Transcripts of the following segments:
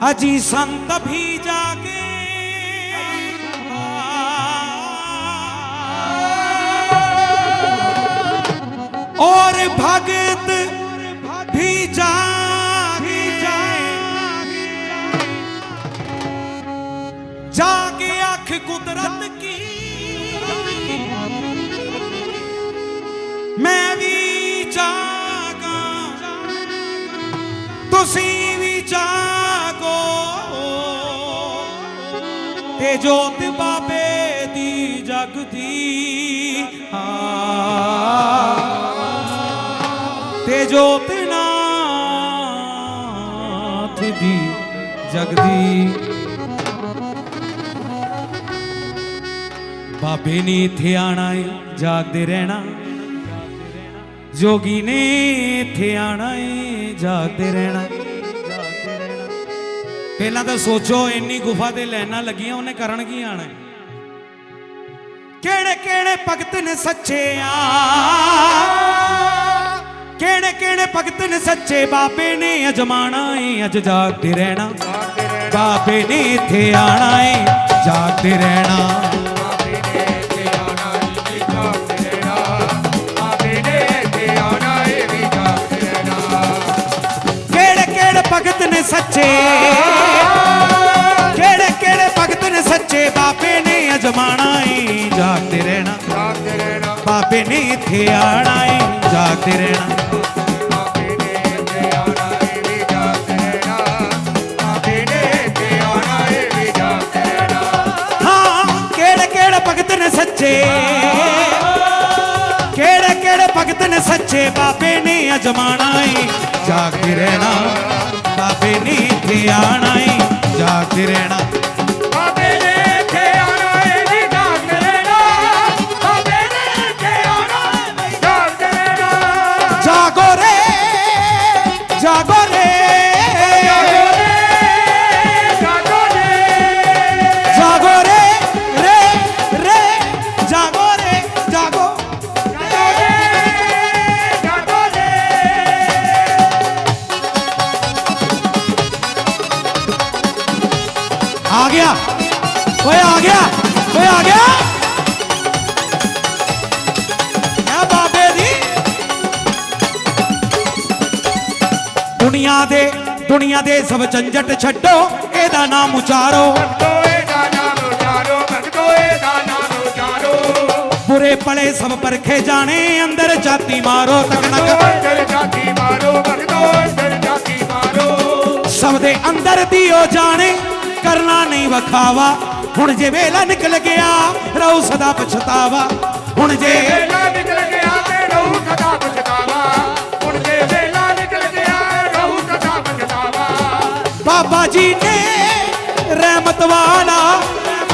ਅਜੀ ਸੰਤ ਵੀ ਜਾਗੇ ਔਰ ਭਗਤ ਵੀ ਜਾਗੇ ਜਾਗੇ ਅੱਖ ਕੁਦਰਤ ਕੀ। ਮੈਂ ਵੀ ਜਾਗਾ। ਤੁਸੀਂ ਤੇ ਜੋਤ ਬਾਬੇ ਦੀ ਜਗਦੀ ਹਾਂ। ਤੇ ਜੋਤ ਨਾਥ ਦੀ ਜਗਦੀ ਬਾਬੇ ਨੇ ਇੱਥੇ ਆਣਾ ਏ, ਜਾਗਦੇ ਰਹਿਣਾ। ਜੋਗੀ ਨੇ ਇੱਥੇ ਆਣਾ ਏ, ਜਾਗਦੇ ਰਹਿਣਾ। ਪਹਿਲਾਂ ਤਾਂ ਸੋਚੋ, ਇੰਨੀ ਗੁਫਾ ਤੇ ਲੈਣਾ ਲੱਗੀਆਂ, ਉਹਨੇ ਕਰਨ ਕੀ ਆਣਾ? ਕਿਹੜੇ ਕਿਹੜੇ ਭਗਤ ਨੇ ਸੱਚੇ ਆ? ਕਿਹੜੇ ਕਿਹੜੇ ਭਗਤ ਨੇ ਸੱਚੇ? ਬਾਬੇ ਨੇ ਅਜਮਾਣਾ ਏ, ਅੱਜ ਜਾਗਦੇ ਰਹਿਣਾ। ਬਾਬੇ ਨੇ ਇੱਥੇ ਆਣਾ ਏ, ਜਾਗਦੇ ਰਹਿਣਾ। ਨੇ ਸੱਚੇ। ਕਿਹੜੇ ਕਿਹੜੇ ਭਗਤ ਨੇ ਸੱਚੇ? ਬਾਬੇ ਨੇ ਅਜਮਾਣਾ ਏ ਜਾਗਦੇ ਰਹਿਣਾ। ਬਾਬੇ ਨੇ ਇੱਥੇ ਆਣਾ ਏ ਜਾਗਦੇ ਰਹਿਣਾ। ਭਗਤ ਨੇ ਸੱਚੇ ਬਾਬੇ ਨੇ ਅਜਮਾਣਾ ਏ। ਜਾਗਦੇ ਰਹਿਣਾ, ਬਾਬੇ ਨੇ ਇੱਥੇ ਆਣਾ ਏ। ਜਾਗਦੇ ਰਹਿਣਾ। ਆ ਗਿਆ। ਓਏ ਆ ਗਿਆ। ਓਏ ਆ ਗਿਆ। ਆ ਬਾਬੇ ਦੀ। ਦੁਨੀਆ ਦੇ ਦੁਨੀਆ ਦੇ ਸਭ ਝੰਜਟ ਛੱਡੋ, ਇਹਦਾ ਨਾਮ ਉਚਾਰੋ। ਬੁਰੇ ਭਲੇ ਸਭ ਪਰਖੇ ਜਾਣੇ, ਅੰਦਰ ਜਾਤੀ ਮਾਰੋ ਤਕਨਕ ਸਭ ਦੇ ਅੰਦਰ ਦੀਓ ਜਾਣੇ। ਕਰਨਾ ਨਹੀਂ ਵਖਾਵਾ। ਹੁਣ ਜੇ ਵੇਲਾ ਨਿਕਲ ਗਿਆ ਰਹੂ ਸਦਾ ਪਛਤਾਵਾ। ਹੁਣ ਜੇ ਵੇਲਾ ਨਿਕਲ ਗਿਆ ਤੇ ਰਹੂ ਸਦਾ ਪਛਤਾਵਾ। ਹੁਣ ਜੇ ਵੇਲਾ ਨਿਕਲ ਗਿਆ ਰਹੂ ਸਦਾ ਪਛਤਾਵਾ। ਬਾਬਾ ਜੀ ਨੇ ਰਹਿਮਤ ਵਾਲਾ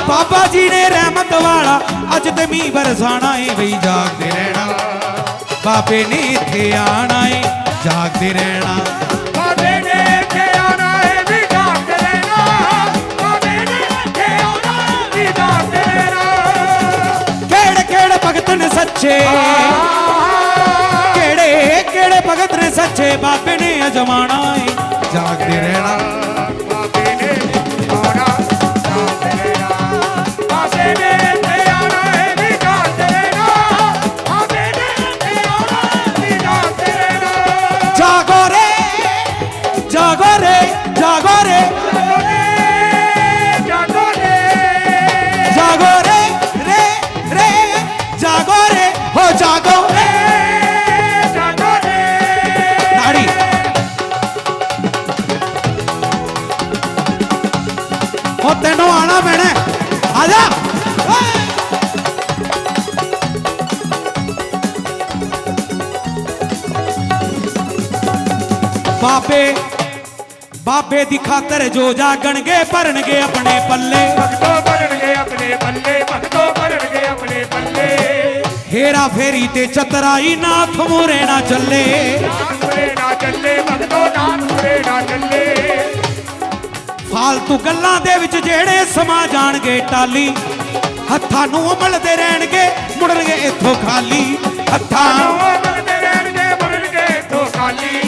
ਬਾਬਾ ਜੀ ਨੇ ਰਹਿਮਤ ਵਾਲਾ ਅੱਜ ਤੇ ਮੀਂਹ ਬਰਸਾਣਾ ਏ ਬਈ ਜਾਗਦੇ ਰਹਿਣਾ। ਬਾਬੇ ਨੇ ਇੱਥੇ ਆਣਾ ਏ ਜਾਗਦੇ ਰਹਿਣਾ। ਸੱਚੇ। ਕਿਹੜੇ ਕਿਹੜੇ ਭਗਤ ਨੇ ਸੱਚੇ? ਬਾਬੇ ਨੇ ਅਜਮਾਣਾ ਏ। ਰਹਿਣਾ ਬਾਬੇ ਨੇ ਆਉਣਾ ਰਹਿਣਾ ਬਾਬੇ ਨੇ ਜਾਗਦੇ ਰਹਿਣਾ। ਜਾਗੋ ਰੇ ਜਾਗੋ ਰੇ ਜਾਗੋ ਰੇ। ਆਣਾ ਪੈਣਾ। ਆ ਜਾ। ਬਾਬੇ ਬਾਬੇ ਦੀ ਖਾਤਰ ਜੋ ਜਾਗਣਗੇ ਭਰਨਗੇ ਆਪਣੇ ਪੱਲੇ ਭਗਤੋ ਭਰਣਗੇ ਆਪਣੇ ਪੱਲੇ ਭਗਤੋ ਭਰਣਗੇ ਆਪਣੇ ਪੱਲੇ ਹੇਰਾ ਫੇਰੀ ਤੇ ਚਤਰਾਈ ਨਾਥ ਮੂਰੇ ਨਾ ਚੱਲੇ ਨਾ ਚੱਲੇ ਭਗਤੋ ਨਾਨਪੁਰੇ ਨਾ ਚੱਲੇ ਫਾਲਤੂ ਗੱਲਾਂ ਦੇ ਵਿੱਚ ਜਿਹੜੇ ਸਮਾ ਜਾਣਗੇ ਟਾਲੀ ਹੱਥਾਂ ਨੂੰ ਅਮਲਦੇ ਰਹਿਣਗੇ ਮੁੜਨਗੇ ਇੱਥੋਂ ਖਾਲੀ। ਹੱਥਾਂ ਉਹ ਬਲਦੇ ਰਹਿਣਗੇ ਬਲਣਗੇ ਤੋਂ ਖਾਲੀ।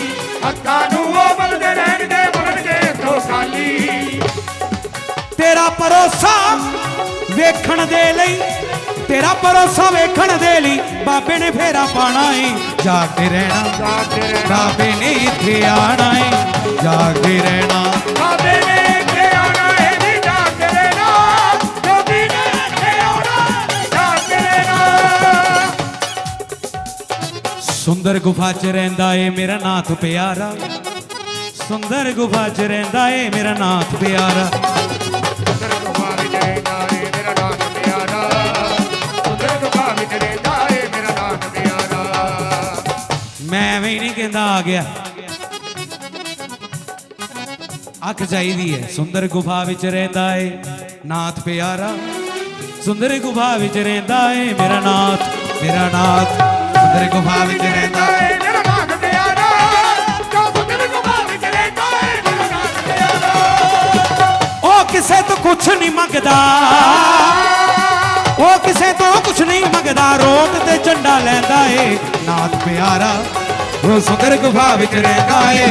ਹੱਥਾਂ ਨੂੰ ਬਲਦੇ ਰਹਿਣਗੇ ਬਲਣਗੇ ਤੋਂ ਖਾਲੀ। ਤੇਰਾ ਭਰੋਸਾ ਵੇਖਣ ਦੇ ਲਈ ਤੇਰਾ ਭਰੋਸਾ ਵੇਖਣ ਦੇ ਲਈ ਬਾਬੇ ਨੇ ਫੇਰਾ ਪਾਣਾ ਏ। ਜਾਗਦੇ ਰਹਿਣਾ ਜਾਗਦੇ ਰਹਿਣਾ। ਬਾਬੇ ਨੇ ਇੱਥੇ ਆਣਾ ਏ। ਜਾਗਦੇ ਰਹਿਣਾ। ਸੁੰਦਰ ਗੁਫਾ 'ਚ ਰਹਿੰਦਾ ਏ ਮੇਰਾ ਨਾਥ ਪਿਆਰਾ। ਸੁੰਦਰ ਗੁਫਾ 'ਚ ਰਹਿੰਦਾ ਏ ਮੇਰਾ ਨਾਥ ਪਿਆਰਾ। ਮੈਂ ਵੀ ਨਹੀਂ ਕਹਿੰਦਾ ਆ ਗਿਆ। ਅੱਖ ਚਾਹੀਦੀ ਹੈ ਸੁੰਦਰ ਗੁਫਾ ਵਿੱਚ ਰਹਿੰਦਾ ਏ ਨਾਥ ਪਿਆਰਾ। ਸੁੰਦਰ ਗੁਫਾ ਵਿੱਚ ਰਹਿੰਦਾ ਏ ਮੇਰਾ ਨਾਥ ਮੇਰਾ ਨਾਥ। ਸੁੰਦਰ ਗੁਫਾ ਵਿੱਚ ਰਹਿੰਦਾ ਏ ਮੇਰਾ ਨਾਥ ਪਿਆਰਾ ਜੋ ਸੁੰਦਰ ਗੁਫਾ ਵਿੱਚ ਰਹਿੰਦਾ ਏ ਮੇਰਾ ਨਾਥ ਪਿਆਰਾ ਉਹ ਕਿਸੇ ਤੋਂ ਕੁਛ ਨਹੀਂ ਮੰਗਦਾ। ਉਹ ਕਿਸੇ ਤੋਂ ਕੁਛ ਨਹੀਂ ਮੰਗਦਾ। ਰੋਟ ਤੇ ਝੰਡਾ ਲੈਂਦਾ ਏ। ਨਾਥ ਪਿਆਰਾ ਉਹ ਸੁੰਦਰ ਗੁਫਾ ਵਿੱਚ ਰਹਿੰਦਾ ਏ।